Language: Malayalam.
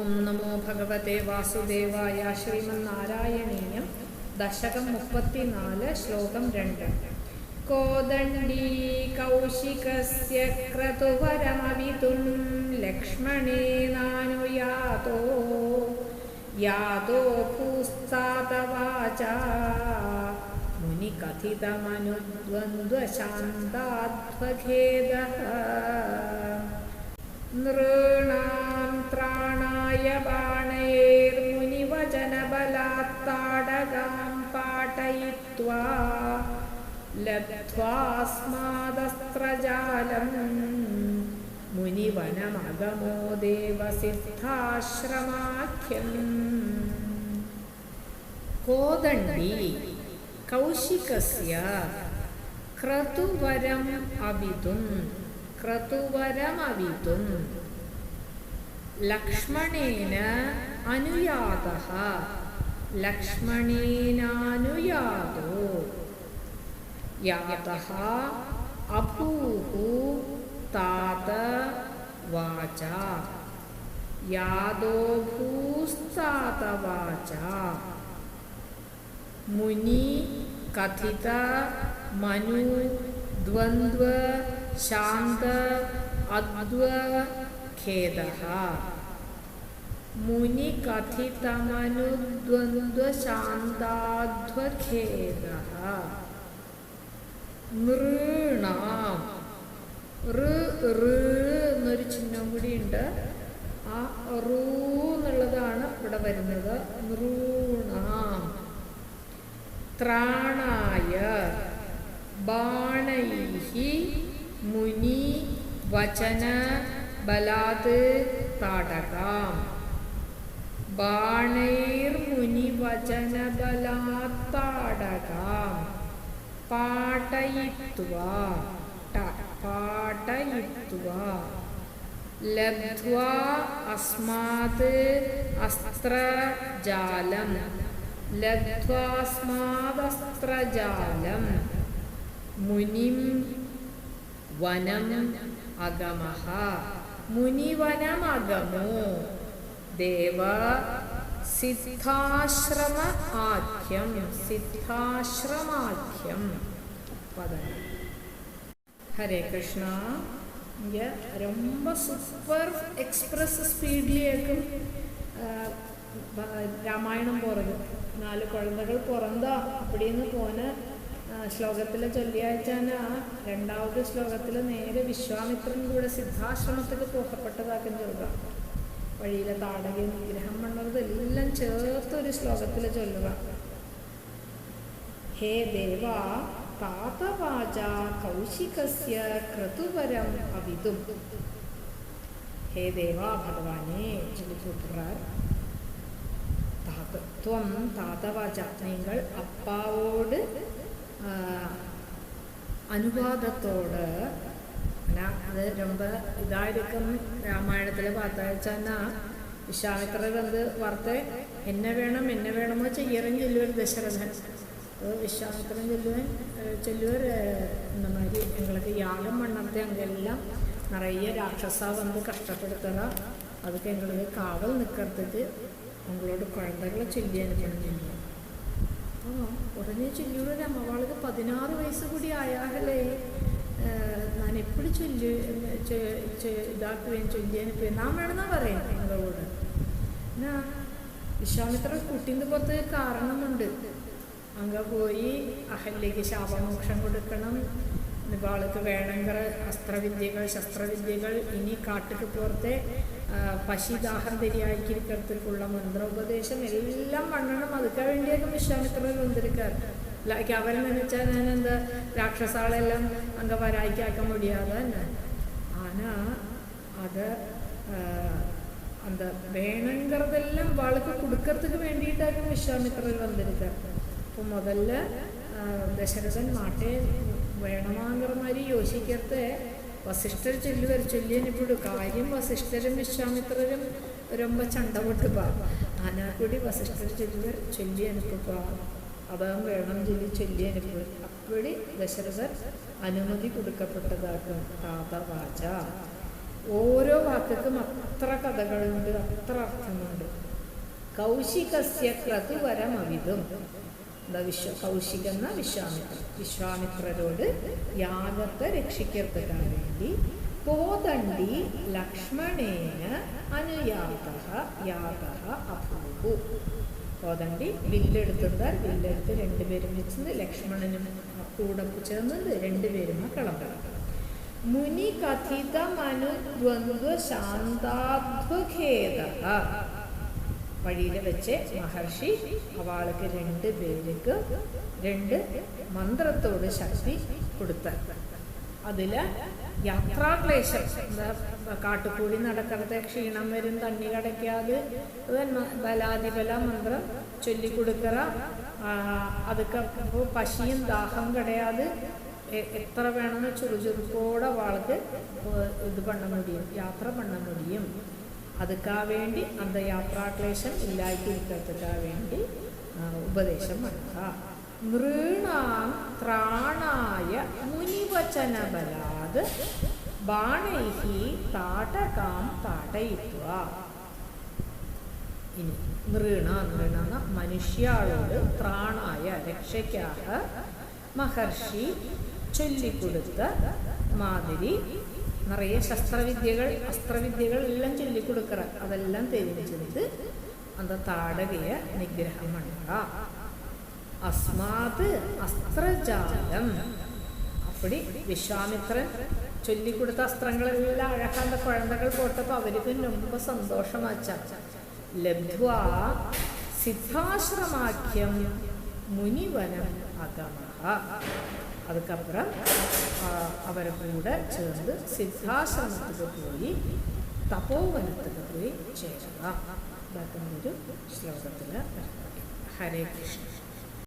ഓം നമോ ഭഗവതേ വാസുദേവായ ശ്രീമന്നാരായണീയം. ദശകം മുപ്പത്തിനാല് ശ്ലോകം രണ്ട്. കോദണ്ഡീ കൗശികസ്യ ക്രതുവരമവിതും ലക്ഷ്മണേനാനുയാതോ യാതോ. ഭൂസ്താതവാച മുനികഥിതമനുദ്വന്ദ്വശാന്താധ്വഖേദः. നൃണാം ताडगां पाटयित्वा लब्ध्वास्मादस्त्रजालम् मुनिवनमगमो देवसिद्धाश्रमाख्यम्। कोदण्डी कौशिकस्य क्रतुवरम् अवितुं क्रतुवरमवितुं लक्ष्मणेन अनुयातः ലക്ഷ്മണേനാനുയാതോ യാതഃ അഭൂः तात വാച യാദോ ഭൂസ്താത വാച മുനി കഥിത മനു ദ്വന്ദ്വ ശാന്ത അദ്വ ഖേദ മുനി കഥിതമനുദ്വന്ദ്വശാന്താധ്വഖേദ നൃണാം എന്നൊരു ചിഹ്നം കൂടിയുണ്ട്. ആ റൂ എന്നുള്ളതാണ് ഇവിടെ വരുന്നത്. നൃണാം. ത്രാണായ. ബാണൈഹി മുനി വചന ബലാത് താടകാം. ബാണൈർമുനി വചന ബലാത്താടകാം പാട്ടയിത്വാ പാട്ടയിത്വാ ലബ്ധ്വാ അസ്മാത് അസ്ത്രജാലം. ലബ്ധ്വാസ്മാദസ്ത്രജാലം മുനിം വനം അഗമഃ. മുനിവനമഗമോ ദേവ സിദ്ധാശ്രമ ആഖ്യം സിദ്ധാശ്രമാഖ്യം പദം ഹരേ കൃഷ്ണ இங்க ரொம்ப சூப்பர் எக்ஸ்பிரஸ் ஸ்பீட்லேயும் രാമായണം പോറത് നാല് കുഴന്തകൾ പിറന്താ அப்படின்னு പോന ശ്ലോകത്തിൽ ചൊല്ലിയാച്ചാൽ ആ രണ്ടാമത് ശ്ലോകത്തിൽ നേരെ വിശ്വാമിത്രൻ കൂടെ സിദ്ധാശ്രമത്തിൽ പോകപ്പെട്ടതാക്കും ചൊല്ലുക വഴിയിലെ താടക നിഗ്രഹം പണ്ണത് എല്ലാം ചേർത്ത് ഒരു ശ്ലോകത്തിൽ ചൊല്ലുക. ഹേ ദേവ പാപവാച കൗശികസ്യ ക്രതുവരം അവിതും. ഹേ ദേവ ഭഗവാനെ ചൊല്ലിക്കൂട്ടുറാർ ത്വം താതവാച നിങ്ങൾ അപ്പാവോട് അനുവാദത്തോട് എന്നാ അത് രൊമ്പ ഇതായിരിക്കും രാമായണത്തിലെ പാത്താഴ്ച എന്നാ വിശ്വാമിത്ര കണ്ട് വാർത്ത. എന്നെ വേണം എന്നെ വേണമോ ചെയ്യറും ചൊല്ലുവർ ദശരഥൻ. അപ്പോൾ വിശ്വാമിത്ര ചൊല്ലുവൻ ചൊല്ലുവർ എന്ന മാതിരി ഞങ്ങൾക്ക് യാഗം മണ്ണത്തെ അങ്ങെല്ലാം നിറയെ രാക്ഷസ വന്ന് കഷ്ടപ്പെടുത്തറ അതൊക്കെ ഞങ്ങൾ കാവൽ നിക്കർത്തിട്ട് ഞങ്ങളോട് കുഴന്തകളെ ചൊല്ലിയായിരിക്കണം ചെല്ലുവൻ ഉടനെ ചെല്ലുവർ അമ്മവാളത് പതിനാറ് വയസ്സ് കൂടി ആയാഹല്ലേ ഞാൻ എപ്പോഴും ചൊല്ല് ഇതാക്കുകയും ചൊല്ലിയനുപ്പുകയും നാം വേണമെന്നാ പറയാം. നിങ്ങളോട്. എന്നാ വിശ്വാമിത്ര കുട്ടീന്റെ പുറത്ത് കാരണമുണ്ട് അങ്ങ് പോയി അഹല്യക്ക് ശാപമോക്ഷം കൊടുക്കണം. നിവാൾക്ക് വേണമെങ്കിൽ അസ്ത്രവിദ്യകൾ ശസ്ത്രവിദ്യകൾ ഇനി കാട്ടുക്ക് പുറത്തെ പശിദാഹം തെരിയാക്കിയിരിക്കത്തുള്ള മന്ത്രോപദേശം എല്ലാം വണ്ണണം. അതുക്കാൻ വേണ്ടിയൊക്കെ വിശ്വാമിത്രർ വന്നിരിക്കാറ് അവരെന്ന് വെച്ചാൽ ഞാൻ എന്താ രാക്ഷസാളെല്ലാം അങ്ങനെ വരായിക്കാക്കാൻ മുടിയാതെ തന്നെ. ആനാ അത് എന്താ വേണങ്കറതെല്ലാം വളക്ക് കൊടുക്കത്തിന് വേണ്ടിയിട്ടായിരുന്നു വിശ്വാമിത്രൻ വന്നിരുന്നത് അപ്പൊ മുതൽ ദശരഥൻ മാട്ടെ വേണമാങ്കറമാരി യോശിക്കത്തെ വസിഷ്ഠർ ചൊല്ലി വരെ ചൊല്ലി അനുപ്പിടും കാര്യം വസിഷ്ഠരും വിശ്വാമിത്രരും രൊമ്പ ചണ്ട പൊട്ടുപ്പ. ആനാക്കൂടി വസിഷ്ഠർ ചൊല്ലി വരെ ചൊല്ലി അനുപ്പിപ്പാ. അതാണ് വേണം ചൊല്ലി ചൊല്ലിയപ്പോൾ അപ്പോഴി ദശരഥൻ അനുമതി കൊടുക്കപ്പെട്ടതാക്കും താതവാച ഓരോ വാക്കുക്കും അത്ര കഥകളുണ്ട് അത്ര അർത്ഥമുണ്ട് കൗശികസ്യ ക്രതുവരമവിതും എന്താ വിശ്വ കൗശിക എന്ന വിശ്വാമിത്രൻ വിശ്വാമിത്രരോട് യാഗത്തെ രക്ഷിക്കപ്പെടാൻ വേണ്ടി കോതണ്ടി ലക്ഷ്മണേന അനുയാത യാത അഭൂഹു കോതണ്ടി വില്ലെടുത്തിട്ടാൽ വില്ലെടുത്ത് രണ്ടുപേരും വെച്ചത് ലക്ഷ്മണനും കൂടെ ചേർന്നത് രണ്ടുപേരും ആ കളം മുനി കഥിതമനു ദ്വന്ദ്വ ശാന്താധ്വഖേദ വഴിയിൽ വെച്ച് മഹർഷി അവൾക്ക് രണ്ട് പേർക്ക് രണ്ട് മന്ത്രത്തോട് ശക്തി കൊടുത്ത അതിൽ യാത്രാക്ലേശം. എന്താ കാട്ടുകൂടി നടക്കണത്തെ ക്ഷീണം വരും തണ്ണി കടയ്ക്കാതെ ബലാധിബല മന്ത്രം ചൊല്ലിക്കൊടുക്കറ അതൊക്കെ പശിയും ദാഹം കടയാതെ എത്ര വേണമെന്ന് ചുറുചുറുക്കോടെ വാൾക്ക് ഇത് പണ്ണ മുടിയും യാത്ര പണ്ണ മുടിയും. അതുക്കാ വേണ്ടി അന്ത യാത്രാക്ലേശം ഇല്ലായിട്ടിരിക്കത്തുക്കാ വേണ്ടി ഉപദേശം പണ്ണ നൃണാം ത്രാണായ മുനിവചനബലാത് ബാണൈഹി താടകാം താടയിത്വ. ഇനി നൃണ നൃണ മനുഷ്യാളോട് ത്രാണായ രക്ഷയ്ക്കാക മഹർഷി ചൊല്ലിക്കൊടുത്ത മാതിരി നിറയെ ശസ്ത്രവിദ്യകൾ അസ്ത്രവിദ്യകൾ എല്ലാം ചൊല്ലിക്കൊടുക്കറ അതെല്ലാം തെരഞ്ഞെടുത്ത് അത് താടകയെ നിഗ്രഹം പണ്ട അസ്മാത് അസ്ത്രജാലം അപ്പടി വിശ്വാമിത്രൻ ചൊല്ലിക്കൊടുത്ത അസ്ത്രങ്ങളെല്ലാം അഴകാന്ത കുഴന്തകൾ പോട്ടപ്പോൾ അവർക്ക് ரொம்ப സന്തോഷമാച്ച ലബ്ധ്വ സിദ്ധാശ്രമാഖ്യം മുനിവനം അഗമഹ அதுக்கப்புறம் அவரை கூட சேர்ந்து சித்தாசிரமத்துக்கு போய் தபோவனத்துக்கு போய் சேரலாம் ഇതാക്കുന്നൊരു ശ്ലോകത്തിൽ ഹരേ കൃഷ്ണ